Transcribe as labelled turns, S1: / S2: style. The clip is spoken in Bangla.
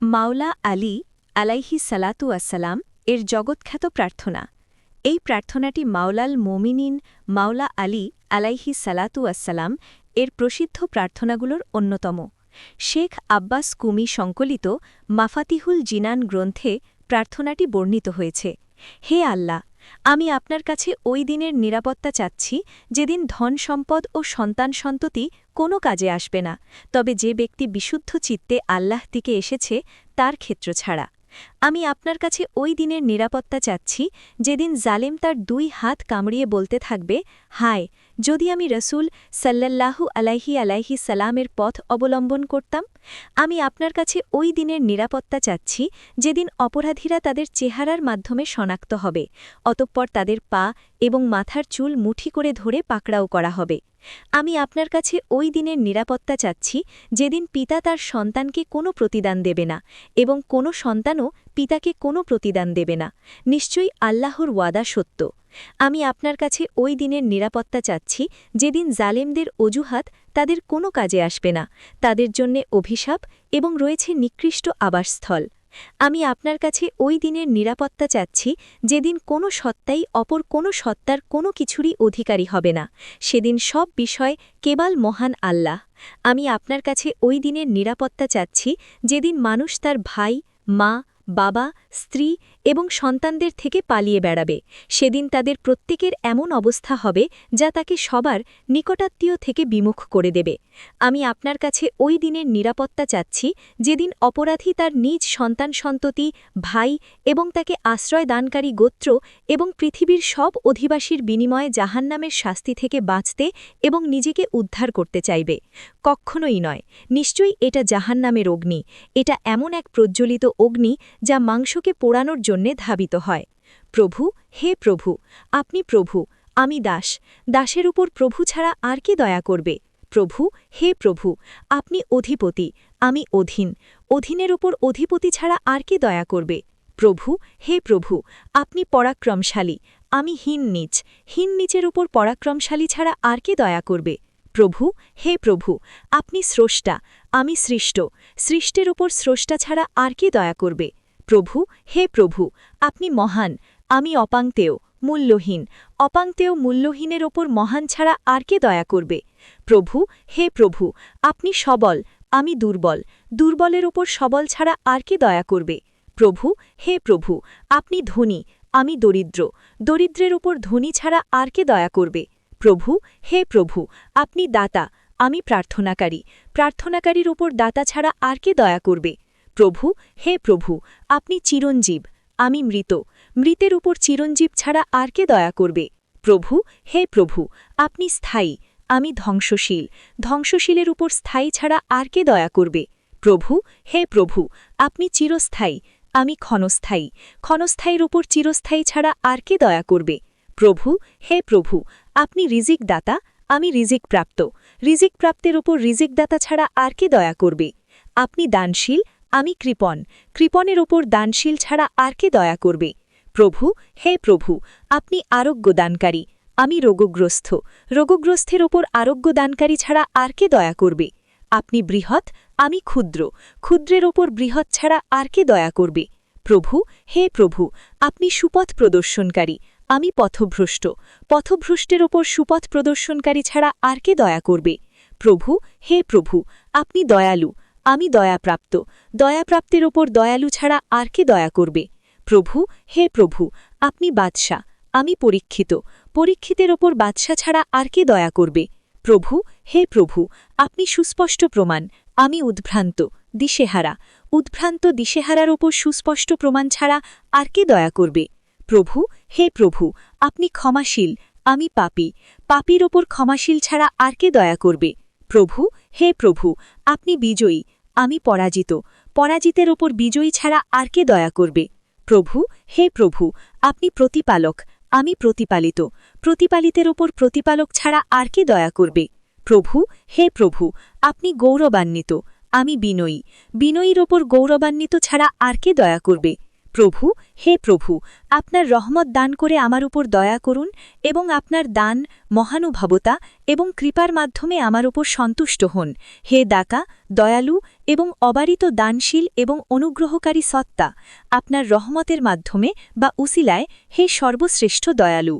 S1: মাওলা আলী আলাইহি সালাতু আসসালাম এর জগৎখ্যাত প্রার্থনা। এই প্রার্থনাটি মাওলাল মোমিনিন মাওলা আলী আলাইহি সালাতু আসসালাম এর প্রসিদ্ধ প্রার্থনাগুলোর অন্যতম। শেখ আব্বাস কুমি সংকলিত মাফাতিহুল জিনান গ্রন্থে প্রার্থনাটি বর্ণিত হয়েছে। হে আল্লাহ আমি আপনার কাছে ওই দিনের নিরাপত্তা চাচ্ছি যেদিন ধন সম্পদ ও সন্তান সন্ততি কোনো কাজে আসবে না, তবে যে ব্যক্তি বিশুদ্ধ চিত্তে আল্লাহ দিকে এসেছে তার ক্ষেত্র ছাড়া। আমি আপনার কাছে ওই দিনের নিরাপত্তা চাচ্ছি, যেদিন জালেম তার দুই হাত কামড়িয়ে বলতে থাকবে, হায়, যদি আমি রসুল সাল্লাল্লাহু আলাইহি আলাইহি সালামের পথ অবলম্বন করতাম, আমি আপনার কাছে ওই দিনের নিরাপত্তা চাচ্ছি, যেদিন অপরাধীরা তাদের চেহারার মাধ্যমে শনাক্ত হবে, অতঃপর তাদের পা এবং মাথার চুল মুঠি করে ধরে পাকড়াও করা হবে। আমি আপনার কাছে ওই দিনের নিরাপত্তা চাচ্ছি, যেদিন পিতা তার সন্তানকে কোনো প্রতিদান দেবে না এবং কোনো সন্তানও পিতাকে কোনো প্রতিদান দেবে না। নিশ্চয়ই আল্লাহর ওয়াদা সত্য। আমি আপনার কাছে ওই দিনের নিরাপত্তা চাচ্ছি, যেদিন জালেমদের অজুহাত তাদের কোনো কাজে আসবে না। তাদের জন্যে অভিশাপ এবং রয়েছে নিকৃষ্ট আবাসস্থল। আমি আপনার কাছে ওই দিনের নিরাপত্তা চাচ্ছি, যেদিন কোনো সত্তাই অপর কোনো সত্তার কোনো কিছুরই অধিকারী হবে না। সেদিন সব বিষয় কেবল মহান আল্লাহ। আমি আপনার কাছে ওই দিনের নিরাপত্তা চাচ্ছি, যেদিন মানুষ তার ভাই, মা বাবা, স্ত্রী এবং সন্তানদের থেকে পালিয়ে বেড়াবে। সেদিন তাদের প্রত্যেকের এমন অবস্থা হবে যা তাকে সবার নিকটাত্মীয় থেকে বিমুখ করে দেবে। আমি আপনার কাছে ওই দিনের নিরাপত্তা চাচ্ছি, যেদিন অপরাধী তার নিজ সন্তান সন্ততি, ভাই এবং তাকে আশ্রয় দানকারী গোত্র এবং পৃথিবীর সব অধিবাসীর বিনিময়ে জাহান্নামের শাস্তি থেকে বাঁচতে এবং নিজেকে উদ্ধার করতে চাইবে। কখনোই নয়। নিশ্চয়ই এটা জাহান্নামের অগ্নি। এটা এমন এক প্রজ্বলিত অগ্নি যা মাংসকে পোড়ানোর জন্যে ধাবিত হয়। প্রভু, হে প্রভু, আপনি প্রভু, আমি দাস। দাসের উপর প্রভু ছাড়া আর কে দয়া করবে? প্রভু, হে প্রভু, আপনি অধিপতি, আমি অধীন। অধীনের উপর অধিপতি ছাড়া আর কে দয়া করবে? প্রভু, হে প্রভু, আপনি পরাক্রমশালী, আমি হীন নিচ। হীন নিচের উপর পরাক্রমশালী ছাড়া আর কে দয়া করবে? প্রভু, হে প্রভু, আপনি স্রষ্টা, আমি সৃষ্ট। সৃষ্টের উপর স্রষ্টা ছাড়া আর কে দয়া করবে? প্রভু, হে প্রভু, আপনি মহান, আমি অপাংতেয়, মূল্যহীন, অপাংতেয় মূল্যহীনের ওপর মহান ছাড়া আর কে দয়া করবে? প্রভু, হে প্রভু, আপনি সবল, আমি দুর্বল, দুর্বলের ওপর সবল ছাড়া আর কে দয়া করবে? প্রভু, হে প্রভু, আপনি ধনী, আমি দরিদ্র, দরিদ্রের ওপর ধনী ছাড়া আর কে দয়া করবে? প্রভু, হে প্রভু, আপনি দাতা, আমি প্রার্থনাকারী, প্রার্থনাকারীর ওপর দাতা ছাড়া আর কে দয়া করবে? প্রভু, হে প্রভু, আপনি চিরঞ্জীব, আমি মৃত। মৃতের উপর চিরঞ্জীব ছাড়া আর কে দয়া করবে? প্রভু, হে প্রভু, আপনি স্থায়ী, আমি ধ্বংসশীল। ধ্বংসশীলের উপর স্থায়ী ছাড়া আর কে দয়া করবে? প্রভু, হে প্রভু, আপনি চিরস্থায়ী, আমি ক্ষণস্থায়ী। ক্ষণস্থায়ীর উপর চিরস্থায়ী ছাড়া আর কে দয়া করবে? প্রভু, হে প্রভু, আপনি রিজিক দাতা আমি রিজিক প্রাপ্ত রিজিক প্রাপ্তের উপর রিজিক দাতা ছাড়া আর কে দয়া করবে? আপনি দানশীল আমি কৃপণ, কৃপণের ওপর দানশীল ছাড়া আর কে দয়া করবে? প্রভু, হে প্রভু, আপনি আরোগ্য দানকারী আমি রোগগ্রস্ত রোগগ্রস্থের ওপর আরোগ্য দানকারী ছাড়া আর কে দয়া করবে? আপনি বৃহৎ, আমি ক্ষুদ্র, ক্ষুদ্রের ওপর বৃহৎ ছাড়া আর কে দয়া করবে? প্রভু, হে প্রভু, আপনি সুপথ প্রদর্শনকারী, আমি পথভ্রষ্ট, পথভ্রষ্টের ওপর সুপথ প্রদর্শনকারী ছাড়া আর কে দয়া করবে? প্রভু, হে প্রভু, আপনি দয়ালু আমি দয়াপ্রাপ্ত। দয়াপ্রাপ্তের ওপর দয়ালু ছাড়া আর কে দয়া করবে? প্রভু, হে প্রভু, আপনি বাদশাহ, আমি পরীক্ষিত। পরীক্ষিতের ওপর বাদশা ছাড়া আর কে দয়া করবে? প্রভু, হে প্রভু, আপনি সুস্পষ্ট প্রমাণ। আমি উদ্ভ্রান্ত, দিশেহারা। উদ্ভ্রান্ত, দিশেহারার ওপর সুস্পষ্ট প্রমাণ ছাড়া আর কে দয়া করবে? প্রভু, হে প্রভু, আপনি ক্ষমাশীল, আমি পাপি। পাপির ওপর ক্ষমাশীল ছাড়া আর কে দয়া করবে? প্রভু হে প্রভু, আপনি বিজয়ী, আমি পরাজিত। পরাজিতের ওপর বিজয়ী ছাড়া আর কে দয়া করবে? প্রভু, হে প্রভু, আপনি প্রতিপালক, আমি প্রতিপালিত। প্রতিপালিতের ওপর প্রতিপালক ছাড়া আর কে দয়া করবে? প্রভু, হে প্রভু, আপনি গৌরবান্বিত, আমি বিনয়ী। বিনয়ীর ওপর গৌরবান্বিত ছাড়া আর কে দয়া করবে? প্রভু, হে প্রভু, আপনার রহমত দান করে আমার উপর দয়া করুন এবং আপনার দান, মহানুভবতা এবং কৃপার মাধ্যমে আমার উপর সন্তুষ্ট হন। হে দাকা দয়ালু এবং অবারিত দানশীল এবং অনুগ্রহকারী সত্তা, আপনার রহমতের মাধ্যমে বা উসিলায় হে সর্বশ্রেষ্ঠ দয়ালু।